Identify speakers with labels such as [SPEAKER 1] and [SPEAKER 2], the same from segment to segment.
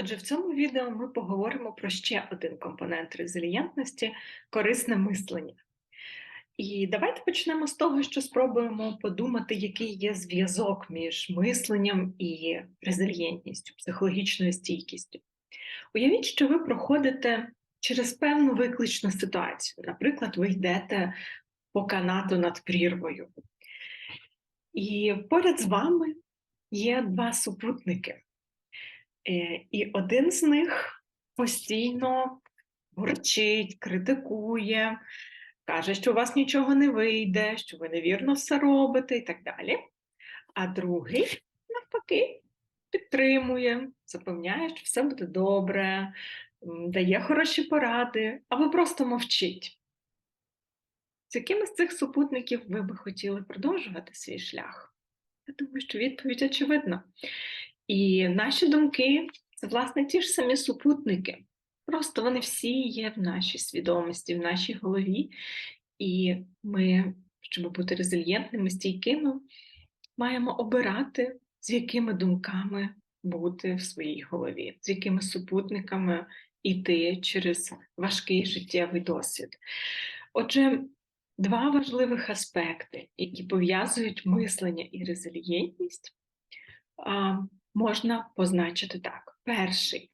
[SPEAKER 1] Отже, в цьому відео ми поговоримо про ще один компонент резилієнтності корисне мислення. І давайте почнемо з того, що спробуємо подумати, який є зв'язок між мисленням і резильєнтністю, психологічною стійкістю. Уявіть, що ви проходите через певну викличну ситуацію. Наприклад, ви йдете по канату над прірвою, і поряд з вами є два супутники. Е, і один з них постійно горчить, критикує, каже, що у вас нічого не вийде, що ви невірно все робите і так далі. А другий, навпаки, підтримує, запевняє, що все буде добре, дає хороші поради, а ви просто мовчить. З якими з цих супутників ви би хотіли продовжувати свій шлях? Я думаю, що відповідь очевидна. І наші думки це, власне, ті ж самі супутники. Просто вони всі є в нашій свідомості, в нашій голові. І ми, щоб бути резильєнтними, стійкими, маємо обирати, з якими думками бути в своїй голові, з якими супутниками йти через важкий життєвий досвід. Отже, два важливих аспекти, які пов'язують мислення і резильєнтність можна позначити так: перший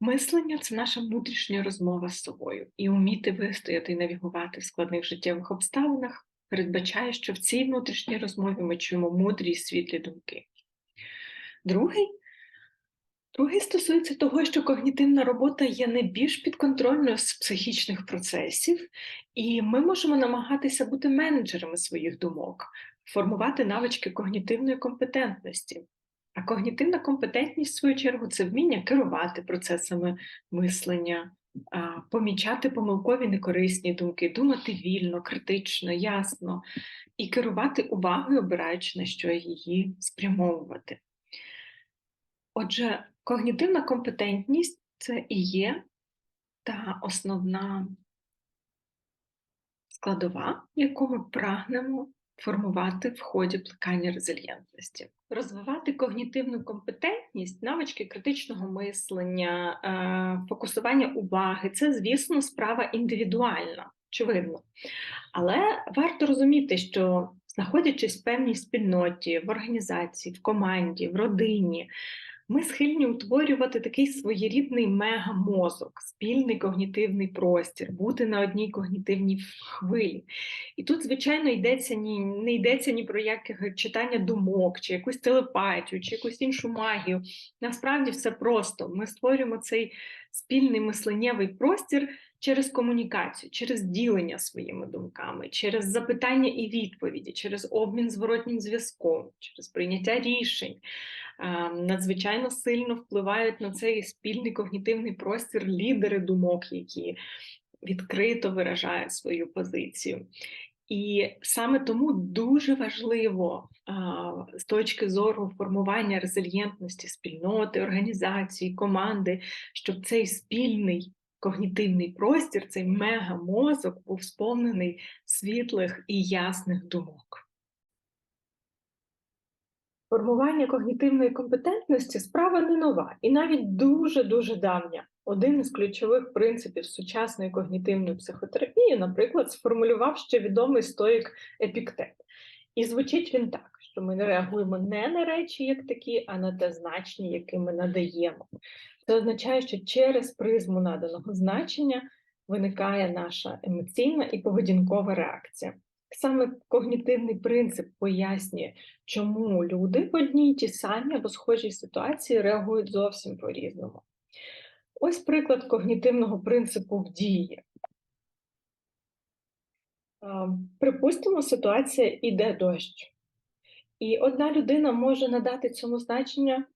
[SPEAKER 1] мислення це наша внутрішня розмова з собою, і вміти вистояти і навігувати в складних життєвих обставинах передбачає, що в цій внутрішній розмові ми чуємо мудрі і світлі думки. Другий Другий стосується того, що когнітивна робота є не більш підконтрольною з психічних процесів, і ми можемо намагатися бути менеджерами своїх думок, формувати навички когнітивної компетентності. А когнітивна компетентність, в свою чергу, це вміння керувати процесами мислення, помічати помилкові некорисні думки, думати вільно, критично, ясно і керувати увагою, обираючи на що її спрямовувати. Отже, когнітивна компетентність це і є та основна складова, яку ми прагнемо формувати в ході плекання резильєнтності, розвивати когнітивну компетентність, навички критичного мислення, е, фокусування уваги це, звісно, справа індивідуальна, очевидно. Але варто розуміти, що знаходячись в певній спільноті, в організації, в команді, в родині, ми схильні утворювати такий своєрідний мегамозок, спільний когнітивний простір, бути на одній когнітивній хвилі. І тут, звичайно, йдеться ні, не йдеться ні про яке читання думок, чи якусь телепатію, чи якусь іншу магію. Насправді все просто. Ми створюємо цей спільний мисленнєвий простір через комунікацію, через ділення своїми думками, через запитання і відповіді, через обмін зворотнім зв'язком, через прийняття рішень. Надзвичайно сильно впливають на цей спільний когнітивний простір лідери думок, які відкрито виражають свою позицію. І саме тому дуже важливо з точки зору формування резильєнтності спільноти, організації, команди, щоб цей спільний когнітивний простір, цей мегамозок був сповнений світлих і ясних думок. Формування когнітивної компетентності справа не нова і навіть дуже-дуже давня. Один із ключових принципів сучасної когнітивної психотерапії, наприклад, сформулював ще відомий стоїк епіктет. І звучить він так, що ми реагуємо не на речі як такі, а на те значення, яке ми надаємо. Це означає, що через призму наданого значення виникає наша емоційна і поведінкова реакція. Саме когнітивний принцип пояснює, чому люди в одній ті самі або схожій ситуації реагують зовсім по-різному. Ось приклад когнітивного принципу в дії. Припустимо, ситуація іде дощ. І одна людина може надати цьому значення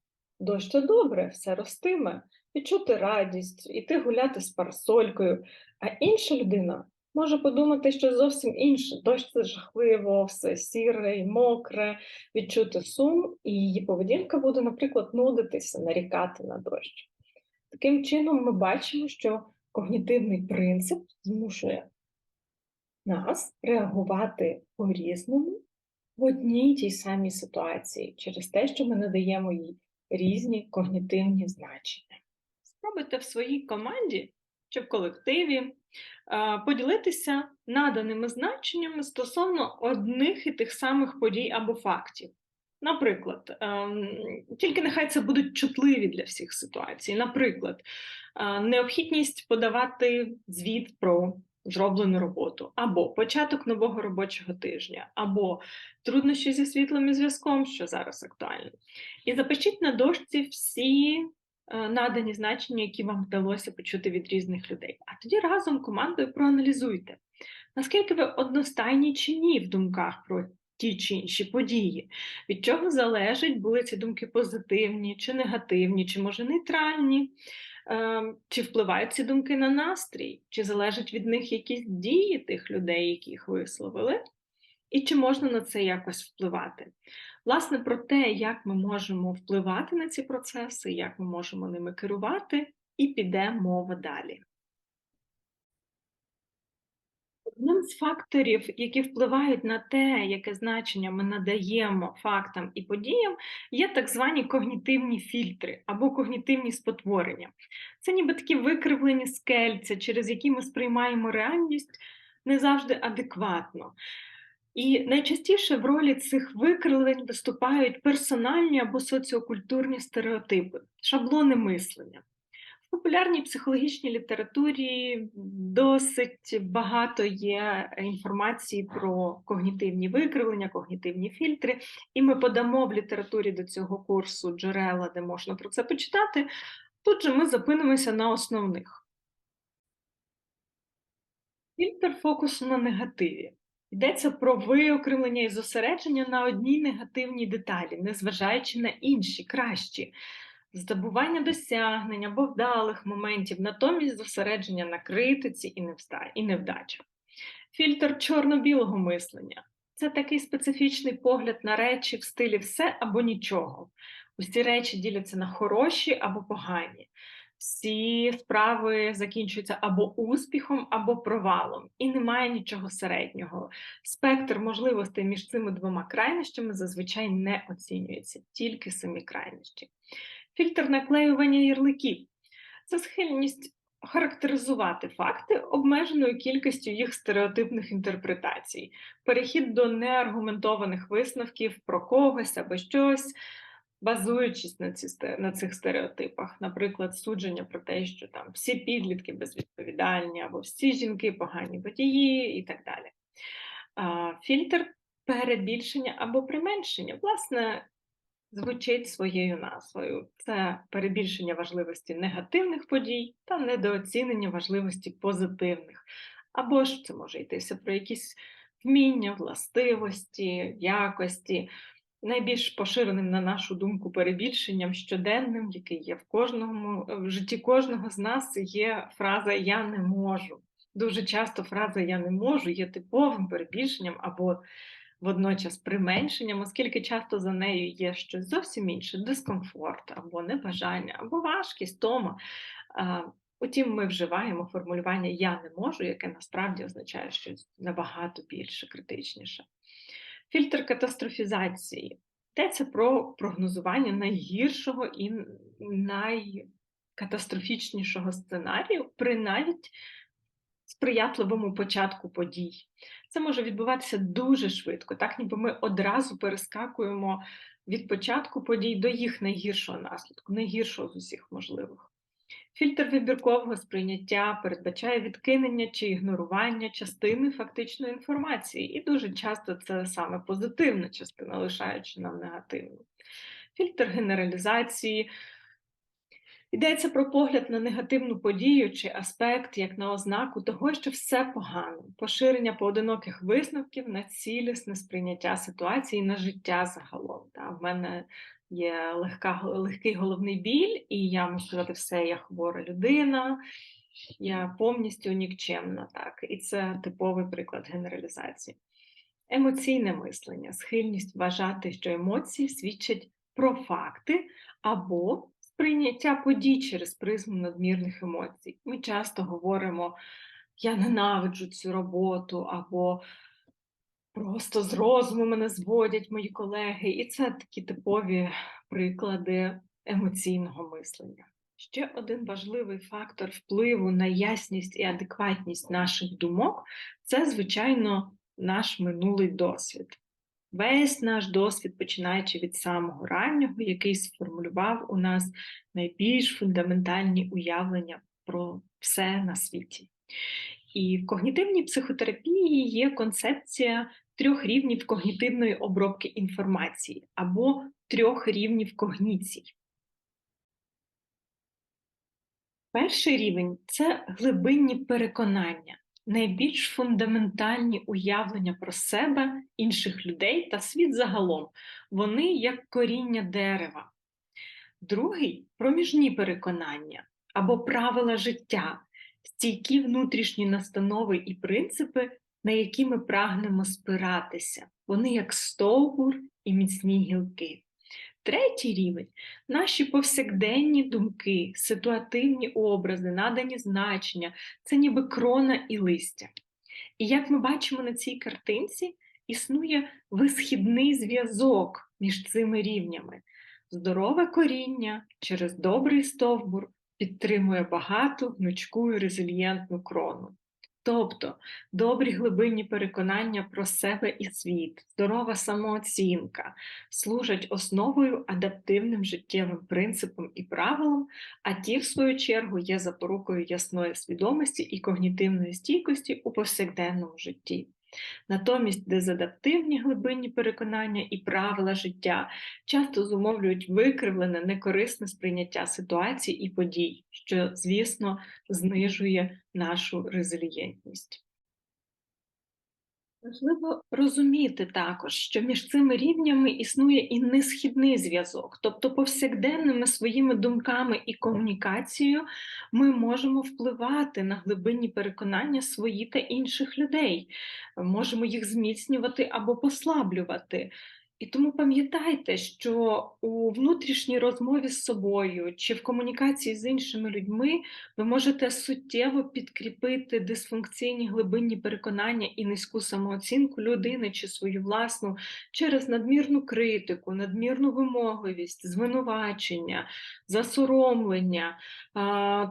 [SPEAKER 1] дощ добре, все ростиме, відчути радість, іти гуляти з парасолькою, а інша людина може подумати, що зовсім інше. Дощ це жахливо, все сіре і мокре, відчути сум, і її поведінка буде, наприклад, нудитися, нарікати на дощ. Таким чином, ми бачимо, що когнітивний принцип змушує нас реагувати по-різному в одній тій самій ситуації через те, що ми надаємо їй різні когнітивні значення. Спробуйте в своїй команді чи в колективі поділитися наданими значеннями стосовно одних і тих самих подій або фактів. Наприклад, тільки нехай це будуть чутливі для всіх ситуацій. Наприклад, необхідність подавати звіт про зроблену роботу, або початок нового робочого тижня, або труднощі зі світлом і зв'язком, що зараз актуально. І запишіть на дошці всі е, надані значення, які вам вдалося почути від різних людей. А тоді разом командою проаналізуйте, наскільки ви одностайні чи ні в думках про ті чи інші події, від чого залежить, були ці думки позитивні чи негативні, чи може нейтральні. Ем, чи впливають ці думки на настрій, чи залежать від них якісь дії тих людей, яких висловили, і чи можна на це якось впливати? Власне, про те, як ми можемо впливати на ці процеси, як ми можемо ними керувати, і піде мова далі. Одним з факторів, які впливають на те, яке значення ми надаємо фактам і подіям, є так звані когнітивні фільтри або когнітивні спотворення. Це ніби такі викривлені скельця, через які ми сприймаємо реальність не завжди адекватно. І найчастіше в ролі цих викривлень виступають персональні або соціокультурні стереотипи, шаблони мислення популярній психологічній літературі досить багато є інформації про когнітивні викривлення, когнітивні фільтри, і ми подамо в літературі до цього курсу джерела, де можна про це почитати. Тут же ми зупинимося на основних. Фільтр фокусу на негативі. Йдеться про виокремлення і зосередження на одній негативній деталі, незважаючи на інші кращі здобування досягнень або вдалих моментів, натомість зосередження на критиці і невдачах. Фільтр чорно-білого мислення це такий специфічний погляд на речі в стилі все або нічого. Усі речі діляться на хороші або погані. Всі справи закінчуються або успіхом, або провалом, і немає нічого середнього. Спектр можливостей між цими двома крайнощами зазвичай не оцінюється, тільки самі крайнощі. Фільтр наклеювання ярликів це схильність характеризувати факти обмеженою кількістю їх стереотипних інтерпретацій, перехід до неаргументованих висновків про когось або щось, базуючись на ці, на цих стереотипах, наприклад, судження про те, що там всі підлітки безвідповідальні, або всі жінки погані водії і так далі. Фільтр перебільшення або применшення. Власне, звучить своєю назвою. Це перебільшення важливості негативних подій та недооцінення важливості позитивних. Або ж це може йтися про якісь вміння, властивості, якості. Найбільш поширеним, на нашу думку, перебільшенням щоденним, який є в кожному в житті кожного з нас, є фраза Я не можу. Дуже часто фраза Я не можу є типовим перебільшенням або водночас применшенням, оскільки часто за нею є щось зовсім інше дискомфорт, або небажання, або важкість, тома. Утім, ми вживаємо формулювання Я не можу, яке насправді означає щось набагато більше, критичніше. Фільтр катастрофізації. Йдеться про прогнозування найгіршого і найкатастрофічнішого сценарію при навіть сприятливому початку подій. Це може відбуватися дуже швидко, так ніби ми одразу перескакуємо від початку подій до їх найгіршого наслідку, найгіршого з усіх можливих. Фільтр вибіркового сприйняття передбачає відкинення чи ігнорування частини фактичної інформації, і дуже часто це саме позитивна частина, лишаючи нам негативну. Фільтр генералізації Йдеться про погляд на негативну подію чи аспект як на ознаку того, що все погано, поширення поодиноких висновків на цілісне сприйняття ситуації на життя загалом. Та, В мене є легка, легкий головний біль, і я можу сказати, все, я хвора людина, я повністю нікчемна. Так, І це типовий приклад генералізації. Емоційне мислення, схильність вважати, що емоції свідчать про факти або сприйняття подій через призму надмірних емоцій. Ми часто говоримо, я ненавиджу цю роботу, або просто з розуму мене зводять мої колеги. І це такі типові приклади емоційного мислення. Ще один важливий фактор впливу на ясність і адекватність наших думок це, звичайно, наш минулий досвід. Весь наш досвід, починаючи від самого раннього, який сформулював у нас найбільш фундаментальні уявлення про все на світі. І в когнітивній психотерапії є концепція трьох рівнів когнітивної обробки інформації або трьох рівнів когніцій. Перший рівень це глибинні переконання, найбільш фундаментальні уявлення про себе, інших людей та світ загалом. Вони як коріння дерева. Другий проміжні переконання або правила життя, стійкі внутрішні настанови і принципи, на які ми прагнемо спиратися. Вони як стовбур і міцні гілки. Третій рівень наші повсякденні думки, ситуативні образи, надані значення це ніби крона і листя. І як ми бачимо на цій картинці, існує висхідний зв'язок між цими рівнями. Здорове коріння через добрий стовбур підтримує багату, гнучку і резильєнтну крону. Тобто добрі глибинні переконання про себе і світ, здорова самооцінка служать основою адаптивним життєвим принципам і правилам, а ті, в свою чергу, є запорукою ясної свідомості і когнітивної стійкості у повсякденному житті. Натомість дезадаптивні глибинні переконання і правила життя часто зумовлюють викривлене, некорисне сприйняття ситуацій і подій, що, звісно, знижує нашу резилієнтність. Важливо розуміти також, що між цими рівнями існує і несхідний зв'язок, тобто повсякденними своїми думками і комунікацією ми можемо впливати на глибинні переконання свої та інших людей, можемо їх зміцнювати або послаблювати. І тому пам'ятайте, що у внутрішній розмові з собою чи в комунікації з іншими людьми ви можете суттєво підкріпити дисфункційні глибинні переконання і низьку самооцінку людини чи свою власну через надмірну критику, надмірну вимогливість, звинувачення, засоромлення,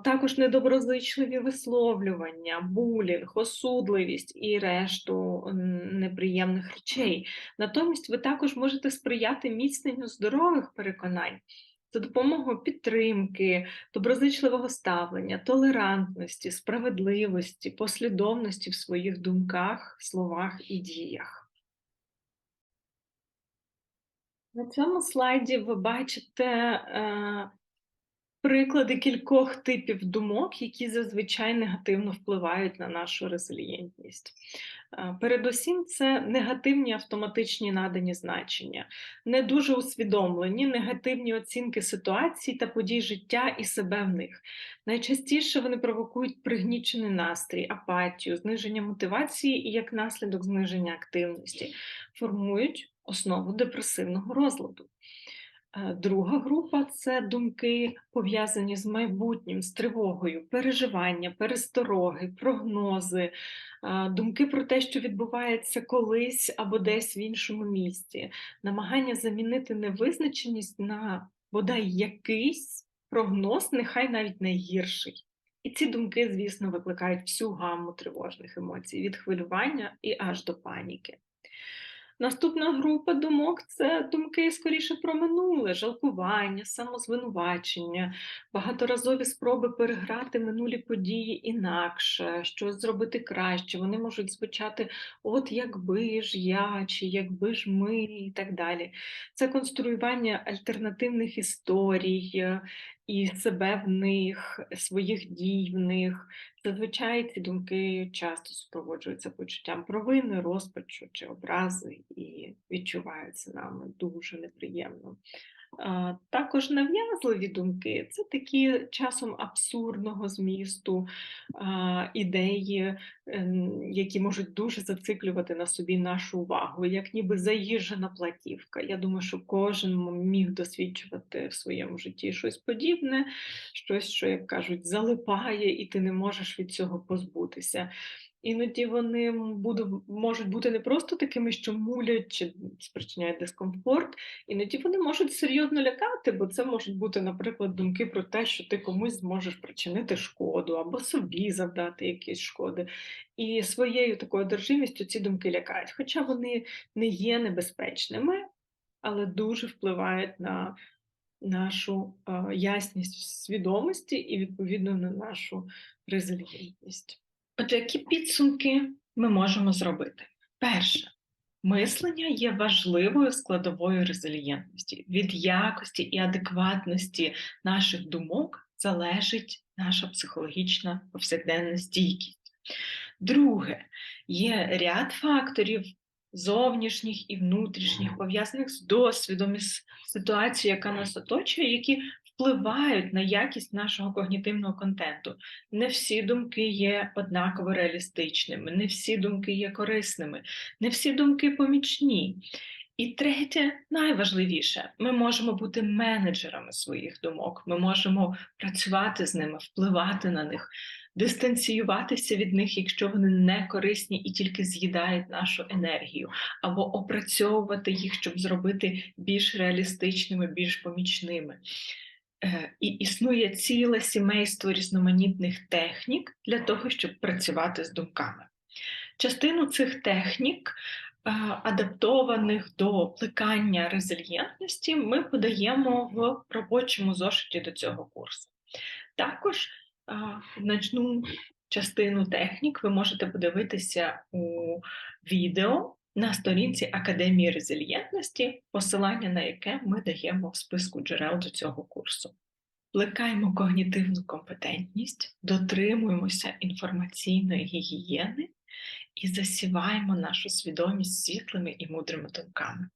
[SPEAKER 1] також недоброзичливі висловлювання, булінг, осудливість і решту неприємних речей. Натомість ви також можете сприяти міцненню здорових переконань за допомогою підтримки, доброзичливого ставлення, толерантності, справедливості, послідовності в своїх думках, словах і діях. На цьому слайді ви бачите е, приклади кількох типів думок, які зазвичай негативно впливають на нашу резилієнтність. Е, передусім, це негативні автоматичні надані значення, не дуже усвідомлені, негативні оцінки ситуацій та подій життя і себе в них. Найчастіше вони провокують пригнічений настрій, апатію, зниження мотивації і як наслідок зниження активності, формують основу депресивного розладу. Е, друга група це думки, пов'язані з майбутнім, з тривогою, переживання, перестороги, прогнози, е, думки про те, що відбувається колись або десь в іншому місці, намагання замінити невизначеність на бодай якийсь прогноз, нехай навіть найгірший. І ці думки, звісно, викликають всю гамму тривожних емоцій від хвилювання і аж до паніки. Наступна група думок це думки скоріше про минуле, жалкування, самозвинувачення, багаторазові спроби переграти минулі події інакше, щось зробити краще. Вони можуть звучати от якби ж я, чи якби ж ми, і так далі. Це конструювання альтернативних історій, і себе в них, своїх дій в них. Зазвичай ці думки часто супроводжуються почуттям провини, розпачу чи образи і відчуваються нами дуже неприємно. Також нав'язливі думки це такі часом абсурдного змісту ідеї, ем, які можуть дуже зациклювати на собі нашу увагу, як ніби заїжджена платівка. Я думаю, що кожен міг досвідчувати в своєму житті щось подібне, щось, що, як кажуть, залипає, і ти не можеш від цього позбутися. Іноді вони буду- можуть бути не просто такими, що мулять чи спричиняють дискомфорт, іноді вони можуть серйозно лякати, бо це можуть бути, наприклад, думки про те, що ти комусь зможеш причинити шкоду або собі завдати якісь шкоди. І своєю такою одержимістю ці думки лякають. Хоча вони не є небезпечними, але дуже впливають на нашу е, ясність в свідомості і відповідно на нашу резильєнтність. Отже, які підсумки ми можемо зробити? Перше, мислення є важливою складовою резильєнтності. Від якості і адекватності наших думок залежить наша психологічна повсякденна стійкість. Друге, є ряд факторів зовнішніх і внутрішніх, пов'язаних з досвідом, із ситуацією, яка нас оточує, які впливають на якість нашого когнітивного контенту. Не всі думки є однаково реалістичними, не всі думки є корисними, не всі думки помічні. І третє, найважливіше, ми можемо бути менеджерами своїх думок, ми можемо працювати з ними, впливати на них, дистанціюватися від них, якщо вони не корисні і тільки з'їдають нашу енергію, або опрацьовувати їх, щоб зробити більш реалістичними, більш помічними. Е, І існує ціле сімейство різноманітних технік для того, щоб працювати з думками. Частину цих технік, е, адаптованих до плекання резильєнтності, ми подаємо в робочому зошиті до цього курсу. Також е, значну частину технік ви можете подивитися у відео на сторінці Академії резильєнтності, посилання на яке ми даємо в списку джерел до цього курсу. Плекаємо когнітивну компетентність, дотримуємося інформаційної гігієни і засіваємо нашу свідомість світлими і мудрими думками.